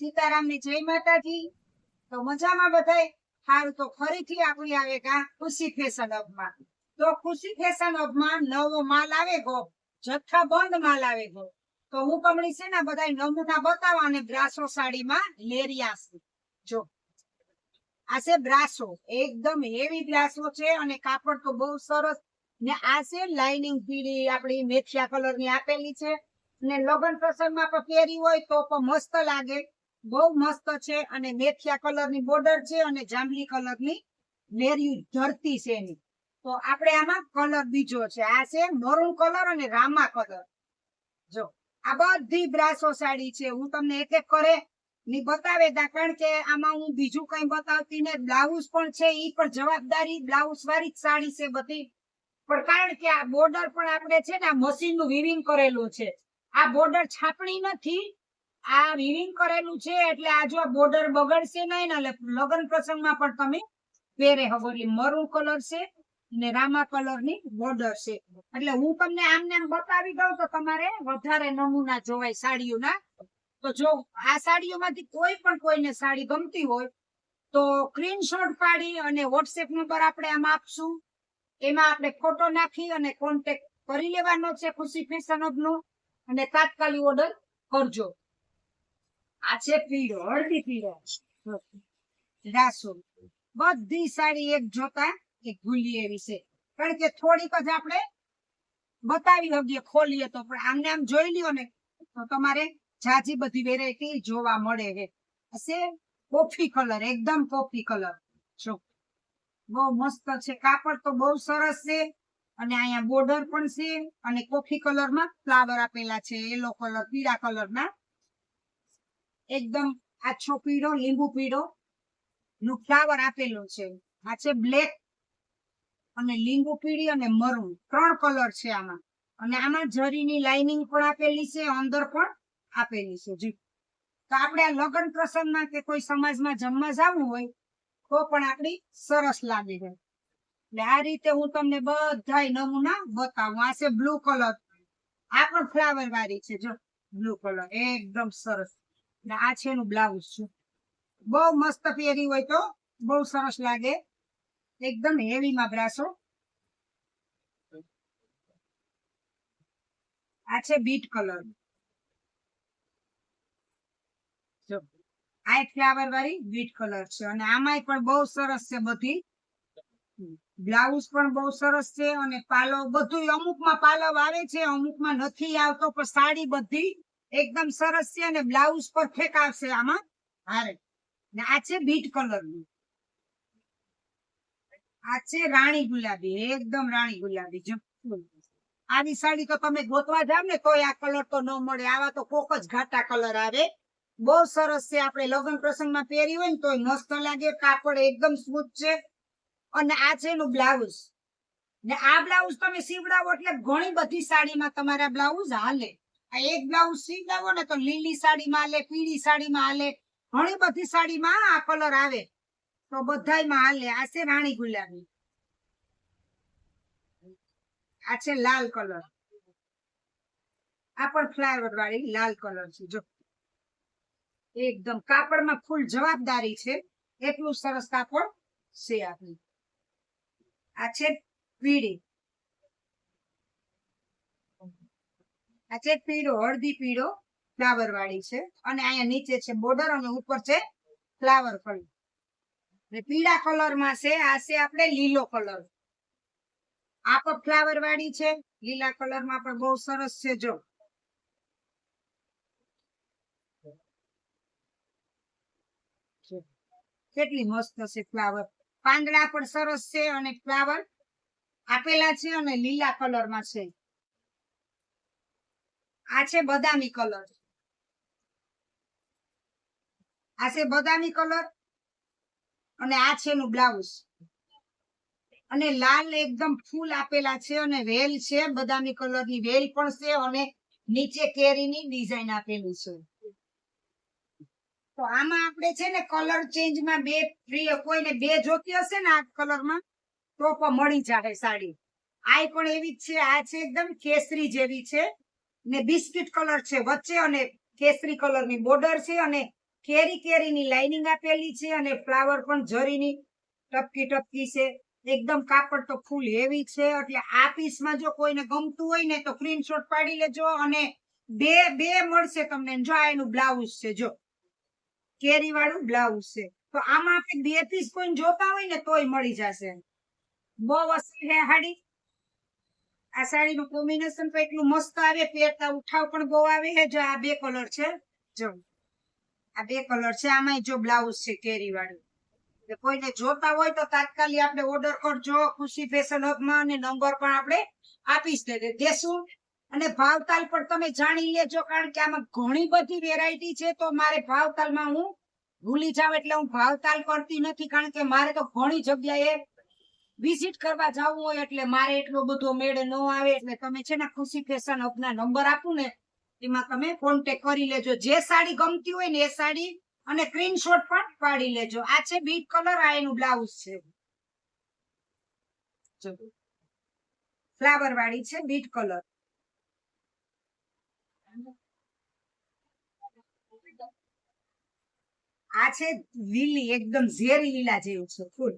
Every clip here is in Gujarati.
સીતારામની જય માતાજી. તો મજામાં બધાય? સારું તો ફરીથી આપણી આવે કા ખુશી ફેશન હબમાં તો ખુશી ફેશન હબમાં નવો માલ આવે ગો. જથ્થાબંધ માલ આવે ગો. તો હું કમળી છે ને બધા નમૂના બતાવવા અને બ્રાસો સાડીમાં લેરિયા છે. જો. આ છે બ્રાસો. એકદમ હેવી બ્રાસો છે અને કાપડ તો બહુ સરસ. ને આ છે લાઇનિંગ પીળી આપણી મેથિયા કલરની આપેલી છે. ને લગ્ન પ્રસંગમાં પણ પહેરી હોય તો પણ મસ્ત લાગે. બહુ મસ્ત છે અને મેથિયા કલરની બોર્ડર છે અને જાંબલી કલરની નેરિયું ધરતી છે એની. તો આપણે આમાં કલર બીજો છે. આ છે મરૂન કલર અને રામા કલર જો, આ બધી બ્રાસો સાડી છે. હું તમને એક એક કરે ની બતાવે કારણ કે આમાં હું બીજું કઈ બતાવતી ને બ્લાઉઝ પણ છે, ઈ પણ જવાબદારી બ્લાઉઝ વાળી જ સાડી છે બધી. પણ કારણ કે આ બોર્ડર પણ આપણે છે ને આ મશીનનું વિવિંગ કરેલું છે. આ બોર્ડર છાપણી નથી આ વિવિંગ કરેલું છે એટલે આ જો બોર્ડર બગડશે નહીં ને લગ્ન પ્રસંગમાં પણ તમે પહેરે હવે એટલે મરૂન કલર છે ને રામા કલરની બોર્ડર છે. એટલે હું તમને આમને આમ બતાવી દઉં તો તમારે વધારે નમૂના જોવાય સાડીઓના. તો જો આ સાડીઓમાંથી કોઈ પણ કોઈને સાડી ગમતી હોય તો સ્ક્રીનશોટ પાડી અને વોટ્સએપ નંબર આપણે આમ આપશું. એમાં આપણે ફોટો નાખી અને કોન્ટેક્ટ કરી લેવાનો છે ખુશી ફેશન નો. અને તાત્કાલિક ઓર્ડર કરજો. આ છે પીળો, હળદી પીળો રાસો બધી સાડી એક જોતા એક ભૂલી એવી છે. કારણ કે થોડીક જ આપણે બતાવી શકીએ ખોલીએ તો. પણ આમને આમ જોઈ લ્યો ને, તો તમારે જાજી બધી વેરાયટી જોવા મળે છે. હશે કોફી કલર, એકદમ કોફી કલર. જો, બહુ મસ્ત છે. કાપડ તો બહુ સરસ છે. અને અહીંયા બોર્ડર પણ છે. અને કોફી કલરમાં ફ્લાવર આપેલા છે. યલો કલર, પીળા કલર ના એકદમ આછો પીળો, લીંબુ પીળો નું ફ્લાવર આપેલું છે. આ છે બ્લેક અને લીંબુ પીળી અને મરૂન ત્રણ કલર છે આમાં. અને આમાં જરીની લાઇનિંગ પણ આપેલી છે, અંદર પણ આપેલી છે. જી. તો આપણે આ લગ્ન પ્રસંગમાં કે કોઈ સમાજમાં જમવા જવું હોય, તો પણ આપણી સરસ લાગી જાય એટલે આ રીતે હું તમને બધાય નમૂના બતાવું. આ છે બ્લુ કલર આ પણ ફ્લાવર વાળી છે, જો. બ્લુ કલર એકદમ સરસ. ને આ છે એનું બ્લાઉઝ છે. બહુ મસ્ત પહેરી હોય તો બહુ સરસ લાગે. એકદમ હેવી માં બ્રાસો. આ છે બીટ કલર આ એક ફ્લાવર વાળી બીટ કલર છે અને આમાંય પણ બહુ સરસ છે બધી. બ્લાઉઝ પણ બહુ સરસ છે અને પાલવ બધું અમુકમાં પાલવ આવે છે, અમુકમાં નથી આવતો, પણ સાડી બધી એકદમ સરસ છે અને બ્લાઉઝ પરફેક્ટ આવશે આમાં. હારે. ને આ છે બીટ કલરનું આ છે રાણી ગુલાબી, એકદમ રાણી ગુલાબી જો સાડી તો તમે ગોતવા જાવ ને તોય આ કલર તો ન મળે. આવા તો કોક જ ઘાટા કલર આવે. બહુ સરસ છે. આપણે લગ્ન પ્રસંગમાં પહેરી હોય ને તોય મસ્ત લાગે. કાપડ એકદમ સ્મૂથ છે. અને આ છે એનું બ્લાઉઝ. ને આ બ્લાઉઝ તમે સીવડાવો એટલે ઘણી બધી સાડીમાં તમારા બ્લાઉઝ હાલે. આ એક બ્લાઉઝ સીવડાવો ને તો લીલી સાડીમાં હાલે, પીળી સાડીમાં હાલે, ઘણી બધી સાડીમાં આ કલર આવે. તો બધાયમાં હાલે. આ છે રાણી ગુલાબી. આ છે લાલ કલર. આ પણ ફ્લાવર વાળી લાલ કલર છે. જો. એકદમ કાપડમાં ફૂલ જવાબદારી છે. એટલું સરસ કાપડ છે આપણી. આ છે પીળી. આ છે પીળો હળદી પીળો ફ્લાવર વાળી છે અને અહીંયા નીચે છે બોર્ડર અને ઉપર છે ફ્લાવર કલર ને પીળા કલરમાં છે, આ છે આપણે લીલો કલર આ પણ ફ્લાવર વાળી છે, લીલા કલરમાં પણ બહુ સરસ છે, જો. કેટલી મસ્ત છે ફ્લાવર પાંદડા પણ સરસ છે અને ફ્લાવર આપેલા છે અને લીલા કલરમાં છે. આ છે બદામી કલર. આ છે બદામી કલર અને આ છે એનું બ્લાઉઝ. અને લાલ એકદમ ફૂલ આપેલા છે અને વેલ છે, બદામી કલરની વેલ પણ છે અને નીચે કેરીની ડિઝાઇન આપેલી છે. તો આમાં આપણે છે ને કલર ચેન્જમાં બે પ્રિય કોઈને બે જોતી હશે ને આ કલરમાં તો પણ મળી જાય સાડી. આ પણ એવી જ છે, આ છે એકદમ કેસરી જેવી છે. ને બિસ્કિટ કલર છે વચ્ચે અને કેસરી કલરની બોર્ડર છે અને કેરી કેરીની લાઇનિંગ આપેલી છે અને ફ્લાવર પણ જરીની ટપકી ટપકી છે. એકદમ કાપડ તો ફૂલ હેવી છે એટલે આ પીસમાં જો કોઈને ગમતું હોય ને તો સ્ક્રીનશોટ પાડી લેજો અને બે બે મળશે તમને. જો આ એનું બ્લાઉઝ છે, જો. કેરી વાળું બ્લાઉઝ છે. તો આમાં આપણે બે પીસ કોઈ જોતા હોય ને તોય મળી જશે. બહુ અસર હે હાડી. આ સાડીનું કોમ્બિનેશન તો એટલું મસ્ત આવે, પહેરતા ઉઠાવ પણ બહુ આવે છે. જો આ બે કલર છે, જો. આ બે કલર છે આમાં જો બ્લાઉઝ છે કેરી વાળું કોઈને જોતા હોય તો તાત્કાલિક આપણે ઓર્ડર કરજો, ખુશી ફેશન હબમાં અને નંબર પણ આપણે આપીશ દેશું. અને ભાવતાલ પણ તમે જાણી લેજો, કારણ કે આમાં ઘણી બધી વેરાયટી છે. તો મારે ભાવતાલમાં હું ભૂલી જાવ એટલે હું ભાવતાલ કરતી નથી, કારણ કે મારે તો ઘણી જગ્યાએ વિઝિટ કરવા જવું હોય એટલે મારે એટલો બધો મેળ ન આવે એટલે તમે છે ને ખુશી ફેશન અપના નંબર આપું ને, એમાં તમે કોન્ટેક કરી લેજો. જે સાડી ગમતી હોય ને એ સાડી અને સ્ક્રીનશોટ પણ પાડી લેજો. આ છે બીટ કલર આ એનું બ્લાઉઝ છે. ફ્લાવર વાળી છે બીટ કલર આ છે લીલી, એકદમ ઝેરી લીલા જેવું છે, ફૂલ.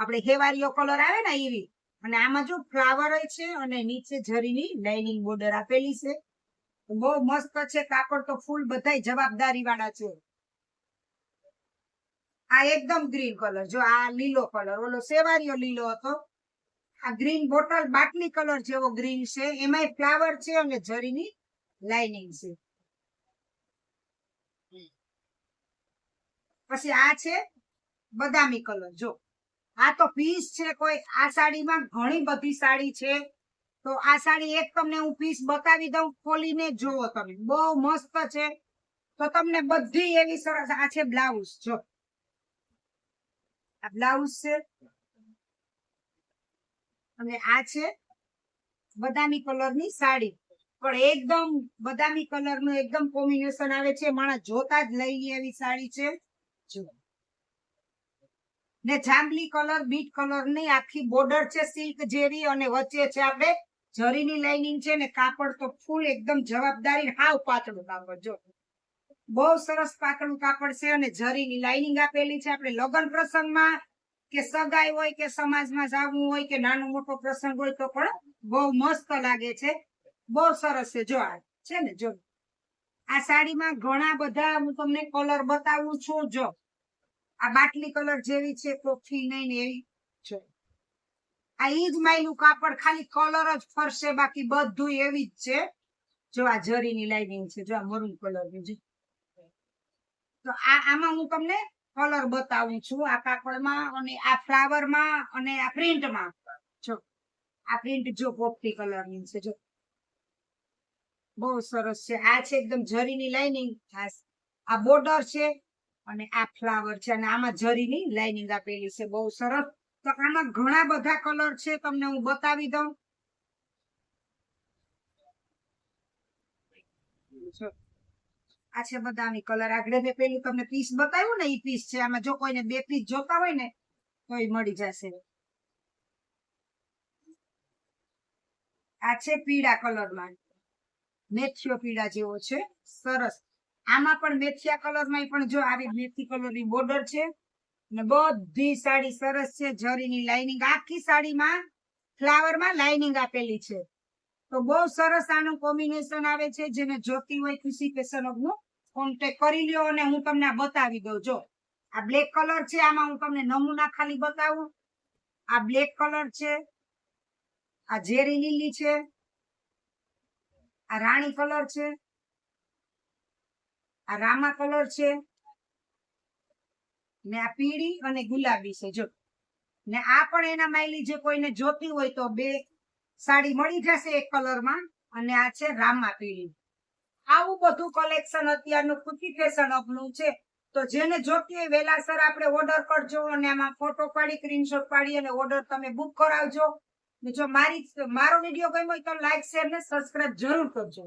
આપણે હેવારીઓ કલર આવે ને એવી. અને આમાં જો ફ્લાવર હોય છે અને નીચે જરીની લાઇનિંગ બોર્ડર આપેલી છે. બહુ મસ્ત છે કાપડ તો ફૂલ બધા જવાબદારી વાળા છે. આ એકદમ ગ્રીન કલર જો આ લીલો કલર ઓલો સેવારીઓ લીલો હતો. આ ગ્રીન બોટલ બાટલી કલર જેવો ગ્રીન છે. એમાંય ફ્લાવર છે અને જરીની લાઇનિંગ છે. પછી આ છે બદામી કલર જો આ તો પીસ છે કોઈ. આ સાડીમાં ઘણી બધી સાડી છે. તો આ સાડી એક તમને હું પીસ બતાવી દઉં. ખોલીને જોવો તમે. બહુ મસ્ત છે. તો તમને બધી એવી સરસ આ છે બ્લાઉઝ. જો. આ બ્લાઉઝ છે. અને આ છે બદામી કલરની સાડી. પણ એકદમ બદામી કલરનું એકદમ કોમ્બિનેશન આવે છે. માણસ જોતા જ લઈ એવી સાડી છે. જો ને જાંબલી કલર, બીટ કલરની આખી બોર્ડર છે સિલ્ક જેવી અને વચ્ચે છે આપણે જરીની લાઇનિંગ છે ને કાપડ તો ફૂલ એકદમ જવાબદારી હાવ પાતળું કાપડ, જો. બહુ સરસ પાતળું કાપડ છે અને જરીની લાઇનિંગ આપેલી છે. આપણે લગ્ન પ્રસંગમાં કે સગાઈ હોય કે સમાજમાં જવું હોય કે નાનો મોટો પ્રસંગ હોય તો પણ બહુ મસ્ત લાગે છે. બહુ સરસ છે, જો આ છે ને, જો. આ સાડીમાં ઘણા બધા હું તમને કલર બતાવું છું, જો. આ બાટલી કલર જેવી છે કોફી નહીં એવી આ ઈજ માયલું કાપડ ખાલી કલર જ ફરશે, બાકી બધું એવી જ છે. જો આ જરીની લાઇનિંગ છે, જો આ મરૂન કલરની, જો. તો આમાં હું તમને કલર બતાવું છું, આ કાપડમાં અને આ ફ્લાવરમાં અને આ પ્રિન્ટમાં. જો, આ પ્રિન્ટ જો પોપટી કલરની છે, જો. બહુ સરસ છે. આ છે એકદમ જરીની લાઇનિંગ. આ બોર્ડર છે અને આ ફ્લાવર છે અને આમાં જરીની લાઇનિંગ આપેલી છે. બહુ સરસ તો આમાં ઘણા બધા કલર છે, તમને હું બતાવી દઉં. આ છે બધાની કલર. આગળ મેં પેલું તમને પીસ બતાવ્યું ને એ પીસ છે. આમાં જો કોઈને બે પીસ જોતા હોય ને, તો એ મળી જશે. આ છે પીળા કલરમાં. મેથ્યો પીળા જેવો છે. સરસ. આમાં પણ મેથિયા કલરમાં પણ જો આવી મેથી કલરની બોર્ડર છે ને બધી સાડી સરસ છે, જરીની લાઇનિંગ આખી સાડીમાં ફ્લાવરમાં લાઇનિંગ આપેલી છે. તો બહુ સરસ આનું કોમ્બિનેશન આવે છે, જેને જોતી હોય ખુશી ફેશનનું કોન્ટેક કરી લ્યો અને હું તમને બતાવી દઉં. જો, આ બ્લેક કલર છે, આમાં હું તમને નમૂના ખાલી બતાવું. આ બ્લેક કલર છે, આ ઝેરી લીલી છે, આ રાણી કલર છે આ રામા કલર છે. ને આ પીળી અને ગુલાબી છે, જો. ને આ પણ એના માયલી જે કોઈને જોતી હોય તો બે સાડી મળી જશે એક કલરમાં અને આ છે રામા પીળી. આવું બધું કલેક્શન અત્યારનું ખુશી ફેશન અપનું છે. તો જેને જોતી હોય વેલાસર આપણે ઓર્ડર કરજો અને આમાં ફોટો પાડી સ્ક્રીનશોટ પાડી અને ઓર્ડર તમે બુક કરાવજો. જો મારી મારો વીડિયો ગમ્યો હોય તો લાઈક શેર ને સબસ્ક્રાઇબ જરૂર કરજો.